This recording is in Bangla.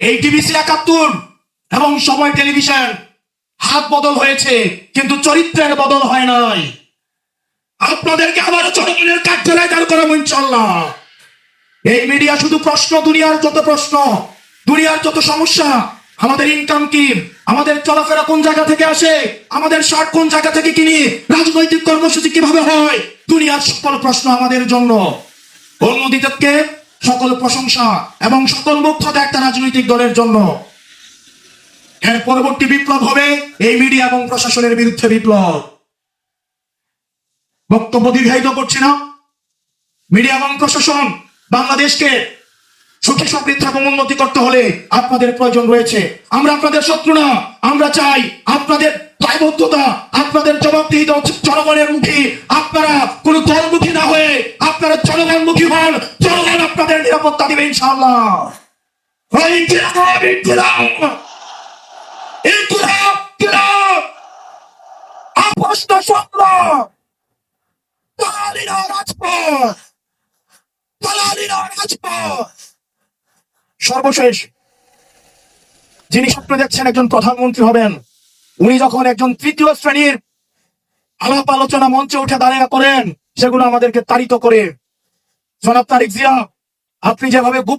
এই টিভিসি একাত্তর এবং সময় টেলিভিশন, হাত বদল হয়েছে, কিন্তু চরিত্রের বদল হয় নাই। আপনাদেরকে আবারও জনগণের কাঠগড়ায় দাঁড় করাবো ইনশাল্লাহ এই মিডিয়া শুধু প্রশ্ন, দুনিয়ার যত প্রশ্ন, দুনিয়ার যত সমস্যা, আমাদের ইনকাম কি, আমাদের চলাফেরা কোন জায়গা থেকে আসে, আমাদের শার্ট কোন জায়গা থেকে কিনি, রাজনৈতিক কর্মসূচি কীভাবে হয়, দুনিয়ার সকল প্রশ্ন আমাদের জন্য। অন্যদিকে সকল প্রশংসা এবং সকল মুখ্যতা একটা রাজনৈতিক দলের জন্য। এর পরবর্তী বিপ্লব হবে এই মিডিয়া এবং প্রশাসনের বিরুদ্ধে বিপ্লব। বক্তব্য দীর্ঘায়িত করছি না। মিডিয়া এবং প্রশাসন বাংলাদেশকে সুখী সমৃদ্ধ এবং উন্নতি করতে হলে আপনাদের প্রয়োজন রয়েছে। আমরা আপনাদের শত্রু না, আমরা চাই আপনাদের দায়বদ্ধতা, আপনাদের জবাবদিহিত জনগণের মুখী আপনারা কোন দলমুখী না হয়ে আপনারা জনগণমুখী হন, জনগণ আপনাদের নিরাপত্তা দিবে সর্বশেষ, যিনি স্বপ্ন দেখছেন একজন প্রধানমন্ত্রী হবেন, উনি যখন একজন তৃতীয় শ্রেণির আলাপ আলোচনা মঞ্চে উঠে দাঁড়িয়ে করেন সেগুলো আমাদেরকে তাড়িত করে। জনাব তারিক জিয়া আপনি যেভাবে